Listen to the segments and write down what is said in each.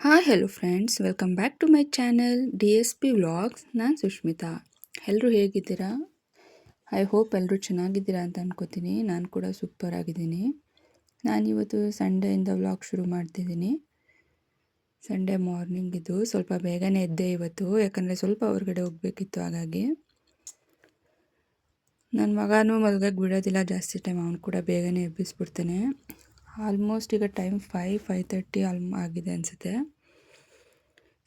Hi hello friends welcome back to my channel D S P vlogs ನಾನು ಸುಷ್ಮಿತಾ ಎಲ್ಲರೂ ಹೇಗಿದ್ದೀರಾ? I hope ಎಲ್ಲರೂ ಚೆನ್ನಾಗಿದ್ದೀರಾ ಅಂತ ಅನ್ಕೋತೀನಿ. ನಾನು ಕೂಡ ಸೂಪರ್ ಆಗಿದ್ದೀನಿ. ನಾನಿವತ್ತು ಸಂಡೆಯಿಂದ ವ್ಲಾಗ್ ಶುರು ಮಾಡ್ತಿದ್ದೀನಿ. ಸಂಡೇ ಮಾರ್ನಿಂಗ್ ಇದು. ಸ್ವಲ್ಪ ಬೇಗನೆ ಎದ್ದೆ ಇವತ್ತು. ಯಾಕಂದರೆ ಸ್ವಲ್ಪ ಹೊರಗಡೆ ಹೋಗಬೇಕಿತ್ತು ಹಾಗಾಗಿ. ನನ್ನ ಮಗನೂ ಮಲ್ಗಕ್ಕೆ ಬಿಡೋದಿಲ್ಲ ಜಾಸ್ತಿ ಟೈಮ್ ಅವನು ಕೂಡ ಬೇಗನೆ ಎಬ್ಬಿಸ್ಬಿಡ್ತಾನೆ. ಆಲ್ಮೋಸ್ಟ್ ಈಗ ಟೈಮ್ ಫೈವ್ ಫೈವ್ ತರ್ಟಿ ಆಲ್ ಆಗಿದೆ ಅನಿಸುತ್ತೆ.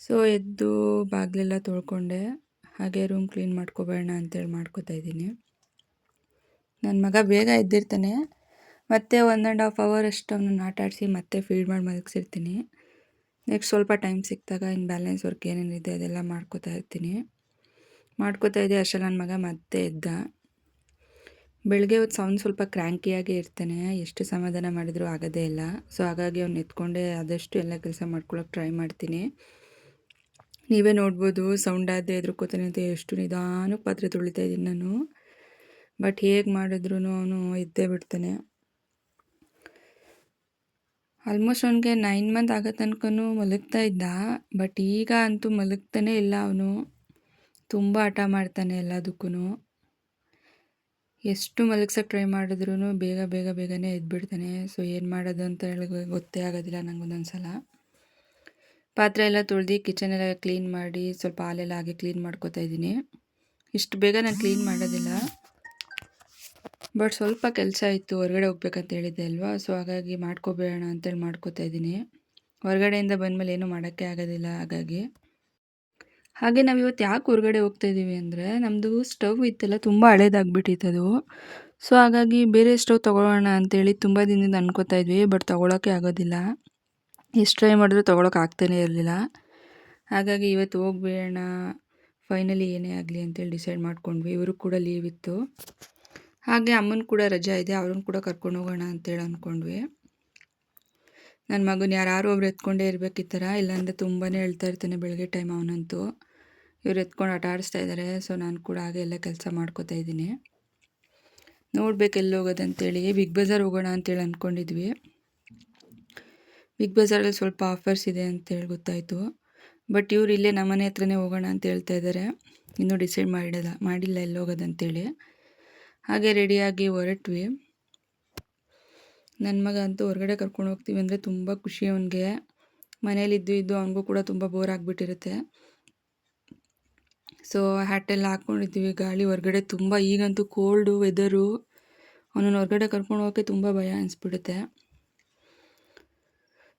ಸೊ ಎದ್ದು ಬಾಗಿಲೆಲ್ಲ ತೊಳ್ಕೊಂಡೆ. ಹಾಗೆ ರೂಮ್ ಕ್ಲೀನ್ ಮಾಡ್ಕೊಬೇಡ ಅಂತೇಳಿ ಮಾಡ್ಕೋತಾ ಇದ್ದೀನಿ. ನನ್ನ ಮಗ ಬೇಗ ಎದ್ದಿರ್ತಾನೆ. ಮತ್ತೆ ಒನ್ ಆ್ಯಂಡ್ ಹಾಫ್ ಅವರ್ ಅಷ್ಟು ಅವನನ್ನು ಆಟಾಡಿಸಿ ಮತ್ತೆ ಫೀಡ್ ಮಾಡಿ ಮಲಗಿಸಿರ್ತೀನಿ. ನೆಕ್ಸ್ಟ್ ಸ್ವಲ್ಪ ಟೈಮ್ ಸಿಕ್ಕಿದಾಗ ಇನ್ನು ಬ್ಯಾಲೆನ್ಸ್ ವರ್ಕ್ ಏನೇನಿದೆ ಅದೆಲ್ಲ ಮಾಡ್ಕೋತಾ ಇರ್ತೀನಿ. ಮಾಡ್ಕೋತಾ ಇದ್ದೆ ಅಷ್ಟೇ ನನ್ನ ಮಗ ಮತ್ತೆ ಎದ್ದ. ಬೆಳಗ್ಗೆ ಹೊತ್ತು ಸೌಂಡ್ ಸ್ವಲ್ಪ ಕ್ರ್ಯಾಂಕಿಯಾಗೇ ಇರ್ತಾನೆ. ಎಷ್ಟು ಸಮಾಧಾನ ಮಾಡಿದರೂ ಆಗೋದೇ ಇಲ್ಲ. ಸೊ ಹಾಗಾಗಿ ಅವ್ನು ಎತ್ಕೊಂಡೆ ಆದಷ್ಟು ಎಲ್ಲ ಕೆಲಸ ಮಾಡ್ಕೊಳಕ್ಕೆ ಟ್ರೈ ಮಾಡ್ತೀನಿ. ನೀವೇ ನೋಡ್ಬೋದು ಸೌಂಡ್ ಆದ್ರೆ ಎದ್ರುಕೋತಾನೆ ಅಂತ ಎಷ್ಟು ನಿಧಾನ ಪಾತ್ರೆ ತುಳಿತಾ ಇದ್ದೀನಿ ನಾನು. ಬಟ್ ಹೇಗೆ ಮಾಡಿದ್ರು ಅವನು ಇದ್ದೇ ಬಿಡ್ತಾನೆ. ಆಲ್ಮೋಸ್ಟ್ ಅವನಿಗೆ ನೈನ್ ಮಂತ್ ಆಗೋ ತನಕನೂ ಮಲಗ್ತಾ ಇದ್ದ. ಬಟ್ ಈಗ ಅಂತೂ ಮಲಗ್ತಾನೆ ಇಲ್ಲ ಅವನು. ತುಂಬ ಹಠ ಮಾಡ್ತಾನೆ ಎಲ್ಲದಕ್ಕೂ ಎಷ್ಟು ಮಲಗ್ಸೋಕ್ಕೆ ಟ್ರೈ ಮಾಡಿದ್ರೂ ಬೇಗ ಬೇಗ, ಬೇಗನೆ ಎದ್ಬಿಡ್ತಾನೆ. ಸೊ ಏನು ಮಾಡೋದು ಅಂತ ಹೇಳಿ ಗೊತ್ತೇ ಆಗೋದಿಲ್ಲ ನಂಗೆ ಒಂದೊಂದು ಸಲ ಪಾತ್ರೆ ಎಲ್ಲ ತೊಳ್ದು ಕಿಚನ್ ಎಲ್ಲ ಕ್ಲೀನ್ ಮಾಡಿ ಸ್ವಲ್ಪ ಹಾಲೆಲ್ಲ ಹಾಗೆ ಕ್ಲೀನ್ ಮಾಡ್ಕೋತಾ ಇದ್ದೀನಿ. ಇಷ್ಟು ಬೇಗ ನಾನು ಕ್ಲೀನ್ ಮಾಡೋದಿಲ್ಲ. ಬಟ್ ಸ್ವಲ್ಪ ಕೆಲಸ ಇತ್ತು, ಹೊರಗಡೆ ಹೋಗ್ಬೇಕಂತ ಹೇಳಿದ್ದೆ ಅಲ್ವಾ? ಸೊ ಹಾಗಾಗಿ ಮಾಡ್ಕೋಬೇಡ ಅಂತೇಳಿ ಮಾಡ್ಕೋತಾ ಇದ್ದೀನಿ. ಹೊರಗಡೆಯಿಂದ ಬಂದಮೇಲೆ ಏನೂ ಮಾಡೋಕ್ಕೆ ಆಗೋದಿಲ್ಲ, ಹಾಗಾಗಿ. ಹಾಗೆ ನಾವು ಇವತ್ತು ಯಾಕೆ ಹೊರಗಡೆ ಹೋಗ್ತಾ ಇದ್ದೀವಿ ಅಂದರೆ ನಮ್ಮದು ಸ್ಟವ್ ಇತ್ತಲ್ಲ ತುಂಬ ಹಳೇದಾಗ್ಬಿಟ್ಟಿತ್ತು ಸೊ ಹಾಗಾಗಿ ಬೇರೆ ಸ್ಟವ್ ತೊಗೊಳ್ಳೋಣ ಅಂತೇಳಿ ತುಂಬ ದಿನದಿಂದ ಅನ್ಕೋತಾ ಇದ್ವಿ, ಬಟ್ ತೊಗೊಳೋಕ್ಕೆ ಆಗೋದಿಲ್ಲ. ಎಷ್ಟು ಟ್ರೈ ಮಾಡಿದ್ರು ತೊಗೊಳಕ್ಕೆ ಆಗ್ತಾನೇ ಇರಲಿಲ್ಲ. ಹಾಗಾಗಿ ಇವತ್ತು ಹೋಗ್ಬೇಡ ಫೈನಲಿ ಏನೇ ಆಗಲಿ ಅಂತೇಳಿ ಡಿಸೈಡ್ ಮಾಡ್ಕೊಂಡ್ವಿ. ಇವರು ಕೂಡ ಲೀವ್ ಇತ್ತು. ಹಾಗೆ ಅಮ್ಮನ ಕೂಡ ರಜೆ ಇದೆ ಅವ್ರನ್ನ ಕೂಡ ಕರ್ಕೊಂಡು ಹೋಗೋಣ ಅಂತೇಳಿ ಅಂದ್ಕೊಂಡ್ವಿ ನನ್ನ ಮಗನ ಯಾರು ಒಬ್ರು ಎತ್ಕೊಂಡೇ ಇರಬೇಕಿತ್ತರ, ಇಲ್ಲಾಂದರೆ ತುಂಬಾ ಹೇಳ್ತಾ ಇರ್ತಾನೆ ಬೆಳಗ್ಗೆ ಟೈಮ್ ಅವನಂತೂ. ಇವ್ರು ಎತ್ಕೊಂಡು ಆಟ ಆಡಿಸ್ತಾ ಇದ್ದಾರೆ ಸೊ ನಾನು ಕೂಡ ಹಾಗೆ ಎಲ್ಲ ಕೆಲಸ ಮಾಡ್ಕೋತಾ ಇದ್ದೀನಿ. ನೋಡ್ಬೇಕು ಎಲ್ಲಿ ಹೋಗೋದಂತೇಳಿ ಬಿಗ್ ಬಜಾರ್ ಹೋಗೋಣ ಅಂತೇಳಿ ಅಂದ್ಕೊಂಡಿದ್ವಿ ಬಿಗ್ ಬಜಾರಲ್ಲಿ ಸ್ವಲ್ಪ ಆಫರ್ಸ್ ಇದೆ ಅಂತೇಳಿ ಗೊತ್ತಾಯಿತು. ಬಟ್ ಇವ್ರು ಇಲ್ಲೇ ನಮ್ಮನೆ ಹತ್ರನೇ ಹೋಗೋಣ ಅಂತ ಹೇಳ್ತಾ ಇದ್ದಾರೆ ಇನ್ನೂ ಡಿಸೈಡ್ ಮಾಡಿಲ್ಲ ಮಾಡಿಲ್ಲ ಎಲ್ಲಿ ಹೋಗೋದಂತೇಳಿ ಹಾಗೆ ರೆಡಿಯಾಗಿ ಹೊರಟ್ವಿ. ನನ್ನ ಮಗ ಅಂತೂ ಹೊರಗಡೆ ಕರ್ಕೊಂಡು ಹೋಗ್ತೀವಿ ಅಂದರೆ ತುಂಬ ಖುಷಿ ಅವನಿಗೆ. ಮನೇಲಿ ಇದ್ದು ಇದ್ದು ಅವನಿಗೂ ಕೂಡ ತುಂಬ ಬೋರ್ ಆಗಿಬಿಟ್ಟಿರುತ್ತೆ. ಸೊ ಹ್ಯಾಟೆಲ್ಲ ಹಾಕ್ಕೊಂಡಿದ್ದೀವಿ ಗಾಳಿ ಹೊರಗಡೆ ತುಂಬ, ಈಗಂತೂ ಕೋಲ್ಡು ವೆದರು ಅವನನ್ನು ಹೊರಗಡೆ ಕರ್ಕೊಂಡು ಹೋಗೋಕ್ಕೆ ತುಂಬ ಭಯ ಅನಿಸ್ಬಿಡುತ್ತೆ.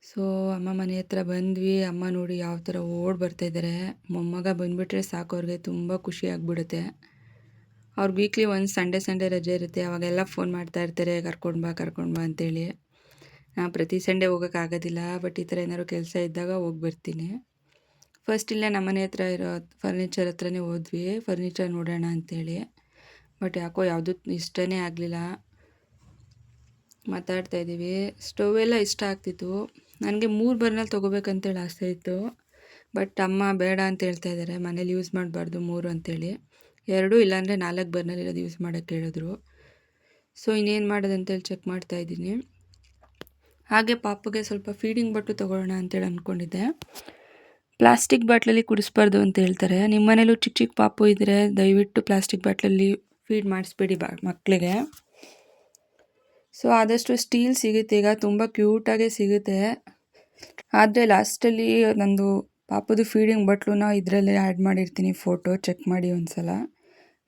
ಸೊ ಅಮ್ಮ ಮನೆ ಹತ್ರ ಬಂದ್ವಿ. ಅಮ್ಮ ನೋಡಿ ಯಾವ ಥರ ಓಡಿ ಬರ್ತಾಯಿದ್ದಾರೆ ಮೊಮ್ಮಗ ಬಂದುಬಿಟ್ರೆ ಸಾಕು, ಅವ್ರಿಗೆ ತುಂಬ ಖುಷಿ ಆಗಿಬಿಡುತ್ತೆ. ಅವ್ರಿಗೆ ವೀಕ್ಲಿ ಒಂದು ಸಂಡೇ ಸಂಡೇ ರಜೆ ಇರುತ್ತೆ. ಅವಾಗೆಲ್ಲ ಫೋನ್ ಮಾಡ್ತಾ ಇರ್ತಾರೆ, ಕರ್ಕೊಂಡು ಬಾ ಕರ್ಕೊಂಡು ಬಾ ಅಂತೇಳಿ. ನಾನು ಪ್ರತಿ ಸಂಡೇ ಹೋಗೋಕ್ಕಾಗೋದಿಲ್ಲ ಬಟ್ ಈ ಥರ ಏನಾದ್ರು ಕೆಲಸ ಇದ್ದಾಗ ಹೋಗಿ ಬರ್ತೀನಿ ಫಸ್ಟ್ ಇಲ್ಲೇ ನಮ್ಮ ಮನೆ ಹತ್ರ ಇರೋ ಫರ್ನಿಚರ್ ಹತ್ರನೇ ಹೋದ್ವಿ. ಫರ್ನಿಚರ್ ನೋಡೋಣ ಅಂತೇಳಿ. ಬಟ್ ಯಾಕೋ ಯಾವುದೂ ಇಷ್ಟನೇ ಆಗಲಿಲ್ಲ. ಮಾತಾಡ್ತಾ ಇದ್ದೀವಿ ಸ್ಟೌವ್ ಎಲ್ಲ ಇಷ್ಟ ಆಗ್ತಿತ್ತು. ನನಗೆ ಮೂರು ಬರ್ನಲ್ಲಿ ತೊಗೋಬೇಕಂತೇಳಿ ಆಸೆ ಇತ್ತು. ಬಟ್ ಅಮ್ಮ ಬೇಡ ಅಂತ ಹೇಳ್ತಾ ಇದ್ದಾರೆ. ಮನೇಲಿ ಯೂಸ್ ಮಾಡಬಾರ್ದು ಮೂರು ಅಂತೇಳಿ. ಎರಡು ಇಲ್ಲಾಂದರೆ ನಾಲ್ಕು ಬರ್ನಲ್ಲಿ ಇರೋದು ಯೂಸ್ ಮಾಡೋಕ್ಕೆ ಹೇಳಿದ್ರು. ಸೊ ಇನ್ನೇನು ಮಾಡೋದು ಅಂತೇಳಿ ಚೆಕ್ ಮಾಡ್ತಾ ಇದ್ದೀನಿ. ಹಾಗೆ ಪಾಪಗೆ ಸ್ವಲ್ಪ ಫೀಡಿಂಗ್ ಬಟ್ಟು ತೊಗೊಳ್ಳೋಣ ಅಂತೇಳಿ ಅಂದ್ಕೊಂಡಿದ್ದೆ ಪ್ಲಾಸ್ಟಿಕ್ ಬಾಟ್ಲಲ್ಲಿ ಕುಡಿಸ್ಬಾರ್ದು ಅಂತ ಹೇಳ್ತಾರೆ. ನಿಮ್ಮ ಮನೇಲೂ ಚಿಕ್ಕ ಚಿಕ್ಕ ಪಾಪು ಇದ್ದರೆ ದಯವಿಟ್ಟು ಪ್ಲಾಸ್ಟಿಕ್ ಬಾಟ್ಲಲ್ಲಿ ಫೀಡ್ ಮಾಡಿಸ್ಬೇಡಿ ಬಾ ಮಕ್ಕಳಿಗೆ ಸೊ, ಆದಷ್ಟು ಸ್ಟೀಲ್ ಸಿಗುತ್ತೆ. ಈಗ ತುಂಬ ಕ್ಯೂಟಾಗೆ ಸಿಗುತ್ತೆ. ಆದರೆ ಲಾಸ್ಟಲ್ಲಿ ನಂದು ಪಾಪದು ಫೀಡಿಂಗ್ ಬಟ್ಲುನ ಇದರಲ್ಲೇ ಆ್ಯಡ್ ಮಾಡಿರ್ತೀನಿ. ಫೋಟೋ ಚೆಕ್ ಮಾಡಿ ಒಂದು ಸಲ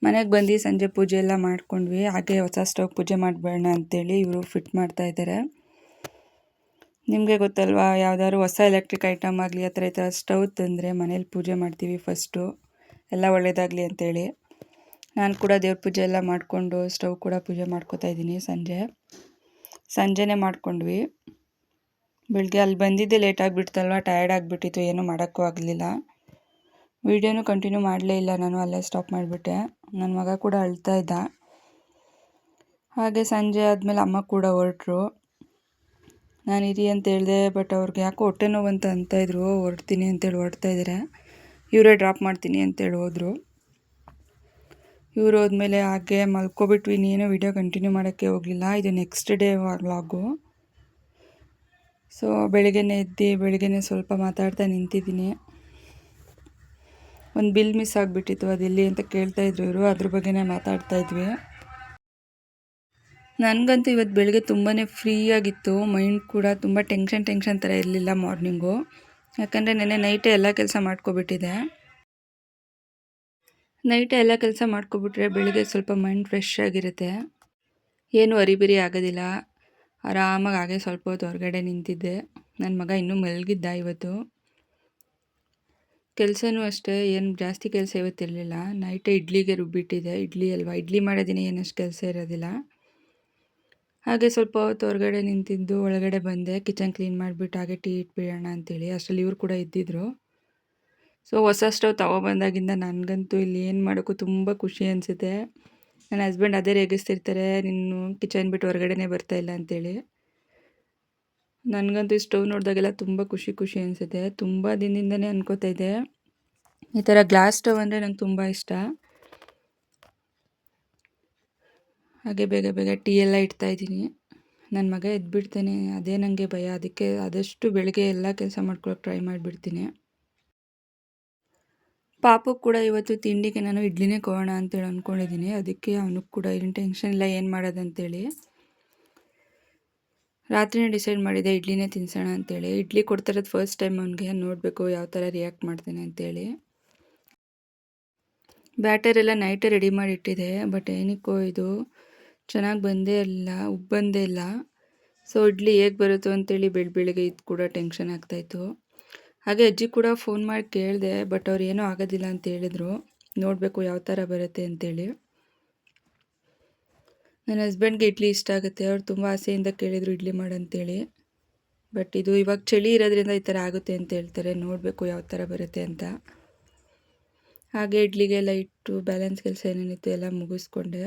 ಮನೆಗೆ ಬಂದು ಸಂಜೆ ಪೂಜೆ ಎಲ್ಲ ಮಾಡ್ಕೊಂಡ್ವಿ. ಹಾಗೆ ಹೊಸ ಸ್ಟವ್ ಪೂಜೆ ಮಾಡಬೇಡ ಅಂತೇಳಿ ಇವರು ಫಿಟ್ ಮಾಡ್ತಾ ಇದ್ದಾರೆ. ನಿಮಗೆ ಗೊತ್ತಲ್ವಾ, ಯಾವ್ದಾದ್ರು ಹೊಸ ಎಲೆಕ್ಟ್ರಿಕ್ ಐಟಮ್ ಆಗಲಿ, ಆ ಥರ ಈ ಥರ ಸ್ಟವ್ ತಂದರೆ ಮನೇಲಿ ಪೂಜೆ ಮಾಡ್ತೀವಿ ಫಸ್ಟು ಎಲ್ಲ ಒಳ್ಳೆಯದಾಗಲಿ ಅಂತೇಳಿ. ನಾನು ಕೂಡ ದೇವ್ರ ಪೂಜೆ ಎಲ್ಲ ಮಾಡಿಕೊಂಡು ಸ್ಟವ್ ಕೂಡ ಪೂಜೆ ಮಾಡ್ಕೋತಾ ಇದ್ದೀನಿ ಸಂಜೆ. ಸಂಜೆನೇ ಮಾಡ್ಕೊಂಡ್ವಿ. ಬೆಳಗ್ಗೆ ಅಲ್ಲಿ ಬಂದಿದ್ದೆ ಲೇಟ್ ಆಗಿಬಿಡ್ತಲ್ವ ಟಯರ್ಡ್ ಆಗಿಬಿಟ್ಟಿತ್ತು, ಏನೂ ಮಾಡೋಕ್ಕೂ ಆಗಲಿಲ್ಲ. ವೀಡಿಯೋನೂ ಕಂಟಿನ್ಯೂ ಮಾಡಲೇ ಇಲ್ಲ, ನಾನು ಅಲ್ಲೇ ಸ್ಟಾಪ್ ಮಾಡಿಬಿಟ್ಟೆ. ನನ್ನ ಮಗ ಕೂಡ ಅಳ್ತಾ ಇದ್ದ. ಹಾಗೆ ಸಂಜೆ ಆದಮೇಲೆ ಅಮ್ಮ ಕೂಡ ಹೊರಟ್ರು. ನಾನು ಇರಿ ಅಂತ ಹೇಳಿದೆ ಬಟ್ ಅವ್ರಿಗೆ ಯಾಕೋ ಹೊಟ್ಟೆ ನೋವು ಅಂತ ಅಂತ ಇದ್ರು. ಹೊರಡ್ತೀನಿ ಅಂತೇಳಿ ಹೊರಡ್ತಾ ಇದ್ದಾರೆ ಇವರೇ ಡ್ರಾಪ್ ಮಾಡ್ತೀನಿ ಅಂತೇಳಿ ಹೋದರು. ಇವರು ಹೋದ್ಮೇಲೆ ಹಾಗೆ ಮಲ್ಕೊಬಿಟ್ವಿ. ನೀನು ವಿಡಿಯೋ ಕಂಟಿನ್ಯೂ ಮಾಡೋಕ್ಕೆ ಹೋಗಲಿಲ್ಲ. ಇದು ನೆಕ್ಸ್ಟ್ ಡೇ ವ್ಲಾಗು ಸೊ ಬೆಳಗ್ಗೆನೇ ಎದ್ದು, ಬೆಳಗ್ಗೆನೇ ಸ್ವಲ್ಪ ಮಾತಾಡ್ತಾ ನಿಂತಿದ್ದೀನಿ. ಒಂದು ಬಿಲ್ ಮಿಸ್ ಆಗಿಬಿಟ್ಟಿತ್ತು. ಅದೆಲ್ಲಿ ಅಂತ ಕೇಳ್ತಾ ಇದ್ರು ಇವರು. ಅದ್ರ ಬಗ್ಗೆನೇ ಮಾತಾಡ್ತಾ ಇದ್ವಿ. ನನಗಂತೂ ಇವತ್ತು ಬೆಳಗ್ಗೆ ತುಂಬಾ ಫ್ರೀಯಾಗಿತ್ತು ಮೈಂಡ್ ಕೂಡ ತುಂಬ ಟೆನ್ಷನ್ ಟೆನ್ಷನ್ ಥರ ಇರಲಿಲ್ಲ ಮಾರ್ನಿಂಗು ಯಾಕಂದರೆ ನೆನ್ನೆ ನೈಟೇ ಎಲ್ಲ ಕೆಲಸ ಮಾಡ್ಕೊಬಿಟ್ಟಿದೆ. ನೈಟೇ ಎಲ್ಲ ಕೆಲಸ ಮಾಡ್ಕೊಬಿಟ್ರೆ ಬೆಳಗ್ಗೆ ಸ್ವಲ್ಪ ಮೈಂಡ್ ಫ್ರೆಶ್ ಆಗಿರುತ್ತೆ. ಏನು ಅರಿಬಿರಿ ಆಗೋದಿಲ್ಲ. ಆರಾಮಾಗಿ ಹಾಗೆ ಸ್ವಲ್ಪ ಹೊತ್ತು ಹೊರಗಡೆ ನಿಂತಿದ್ದೆ. ನನ್ನ ಮಗ ಇನ್ನೂ ಮಲಗಿದ್ದ ಇವತ್ತು. ಕೆಲಸನೂ ಅಷ್ಟೇ, ಏನು ಜಾಸ್ತಿ ಕೆಲಸ ಇವತ್ತಿರಲಿಲ್ಲ. ನೈಟೇ ಇಡ್ಲಿಗೆ ರುಬ್ಬಿಟ್ಟಿದೆ ಇಡ್ಲಿ ಅಲ್ವಾ? ಇಡ್ಲಿ ಮಾಡೋದಿನ ಏನಷ್ಟು ಕೆಲಸ ಇರೋದಿಲ್ಲ. ಹಾಗೆ ಸ್ವಲ್ಪ ಹೊತ್ತು ಹೊರಗಡೆ ನಿಂತಿದ್ದು, ಒಳಗಡೆ ಬಂದೆ. ಕಿಚನ್ ಕ್ಲೀನ್ ಮಾಡಿಬಿಟ್ಟು ಹಾಗೆ ಟೀ ಇಟ್ಬಿಡೋಣ ಅಂತೇಳಿ. ಅಷ್ಟರಲ್ಲಿ ಇವ್ರು ಕೂಡ ಇದ್ದಿದ್ರು. ಸೊ, ಹೊಸ ಸ್ಟವ್ ತಗೊಬಂದಾಗಿಂದ ನನಗಂತೂ ಇಲ್ಲಿ ಏನು ಮಾಡೋಕ್ಕೂ ತುಂಬ ಖುಷಿ ಅನಿಸುತ್ತೆ. ನನ್ನ ಹಸ್ಬೆಂಡ್ ಅದೇ ರೇಗಿಸ್ತಿರ್ತಾರೆ. ನೀನು ಕಿಚನ್ ಬಿಟ್ಟು ಹೊರಗಡೆನೇ ಇಲ್ಲ ಅಂತೇಳಿ. ನನಗಂತೂ ಈ ಸ್ಟವ್ ನೋಡಿದಾಗೆಲ್ಲ ತುಂಬ ಖುಷಿ ಖುಷಿ ಅನಿಸುತ್ತೆ. ತುಂಬ ದಿನದಿಂದನೇ ಅನ್ಕೋತಾ ಇದ್ದೆ. ಈ ಥರ ಗ್ಲಾಸ್ ಸ್ಟವ್ ಅಂದರೆ ನಂಗೆ ತುಂಬ ಇಷ್ಟ. ಹಾಗೆ ಬೇಗ ಬೇಗ ಟೀ ಎಲ್ಲ ಇಡ್ತಾಯಿದ್ದೀನಿ ನನ್ನ ಮಗ ಎದ್ಬಿಡ್ತಾನೆ. ಅದೇ ನನಗೆ ಭಯ. ಅದಕ್ಕೆ ಆದಷ್ಟು ಬೆಳಗ್ಗೆ ಎಲ್ಲ ಕೆಲಸ ಮಾಡ್ಕೊಳಕ್ಕೆ ಟ್ರೈ ಮಾಡಿಬಿಡ್ತೀನಿ. ಪಾಪಕ್ಕೆ ಕೂಡ ಇವತ್ತು ತಿಂಡಿಗೆ ನಾನು ಇಡ್ಲಿನೇ ಕೊಡೋಣ ಅಂತೇಳಿ ಅಂದ್ಕೊಂಡಿದ್ದೀನಿ ಅದಕ್ಕೆ ಅವನಿಗೆ ಕೂಡ ಏನು ಟೆನ್ಷನ್ ಇಲ್ಲ, ಏನು ಮಾಡೋದಂತೇಳಿ ರಾತ್ರಿನೇ ಡಿಸೈಡ್ ಮಾಡಿದೆ ಇಡ್ಲಿನೇ ತಿನ್ಸೋಣ ಅಂತೇಳಿ. ಇಡ್ಲಿ ಕೊಡ್ತಾರದು ಫಸ್ಟ್ ಟೈಮ್ ಅವನಿಗೆ. ನೋಡಬೇಕು ಯಾವ ಥರ ರಿಯಾಕ್ಟ್ ಮಾಡ್ತಾನೆ ಅಂತೇಳಿ. ಬ್ಯಾಟರ್ ಎಲ್ಲ ನೈಟೇ ರೆಡಿ ಮಾಡಿ ಇಟ್ಟಿದೆ. ಬಟ್ ಏನಕ್ಕೋ ಇದು ಚೆನ್ನಾಗಿ ಬಂದೇ ಇಲ್ಲ ಬಂದೇ ಇಲ್ಲ. ಸೊ ಇಡ್ಲಿ ಹೇಗೆ ಬರುತ್ತೋ ಅಂತೇಳಿ ಬೆಳ್, ಬೆಳಿಗ್ಗೆ ಇದು ಕೂಡ ಟೆನ್ಷನ್ ಆಗ್ತಾಯಿತ್ತು ಹಾಗೆ ಅಜ್ಜಿ ಕೂಡ ಫೋನ್ ಮಾಡಿ ಕೇಳಿದೆ ಬಟ್ ಅವ್ರು ಏನೂ ಆಗೋದಿಲ್ಲ ಅಂತ ಹೇಳಿದರು. ನೋಡಬೇಕು ಯಾವ ಥರ ಬರುತ್ತೆ ಅಂತೇಳಿ. ನನ್ನ ಹಸ್ಬೆಂಡ್ಗೆ ಇಡ್ಲಿ ಇಷ್ಟ ಆಗುತ್ತೆ, ಅವ್ರು ತುಂಬ ಆಸೆಯಿಂದ ಕೇಳಿದರು ಇಡ್ಲಿ ಮಾಡಂತೇಳಿ. ಬಟ್ ಇದು ಇವಾಗ ಚಳಿ ಇರೋದ್ರಿಂದ ಈ ಥರ ಆಗುತ್ತೆ ಅಂತ ಹೇಳ್ತಾರೆ, ನೋಡಬೇಕು ಯಾವ ಥರ ಬರುತ್ತೆ ಅಂತ. ಹಾಗೆ ಇಡ್ಲಿಗೆಲ್ಲ ಇಟ್ಟು ಬ್ಯಾಲೆನ್ಸ್ ಕೆಲಸ ಏನೇನಿತ್ತು ಎಲ್ಲ ಮುಗಿಸ್ಕೊಂಡೆ.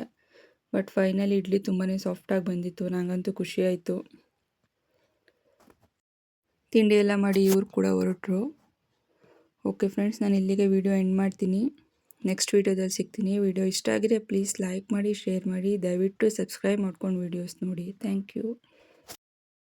ಬಟ್ ಫೈನಲಿ ಇಡ್ಲಿ ತುಂಬಾ ಸಾಫ್ಟಾಗಿ ಬಂದಿತ್ತು. ನನಗಂತೂ ಖುಷಿ ಆಯಿತು. ತಿಂಡಿ ಎಲ್ಲ ಮಾಡಿ ಇವ್ರು ಕೂಡ ಹೊರಟರು. ಓಕೆ ಫ್ರೆಂಡ್ಸ್ ನಾನು ಇಲ್ಲಿಗೆ ವಿಡಿಯೋ ಎಂಡ್ ಮಾಡ್ತೀನಿ. ನೆಕ್ಸ್ಟ್ ವೀಡಿಯೋದಲ್ಲಿ ಸಿಗ್ತೀನಿ. ವಿಡಿಯೋ ಇಷ್ಟ ಆಗಿದೆ ಪ್ಲೀಸ್ ಲೈಕ್ ಮಾಡಿ ಶೇರ್ ಮಾಡಿ. ದಯವಿಟ್ಟು ಸಬ್ಸ್ಕ್ರೈಬ್ ಮಾಡ್ಕೊಂಡು ವೀಡಿಯೋಸ್ ನೋಡಿ. Thank you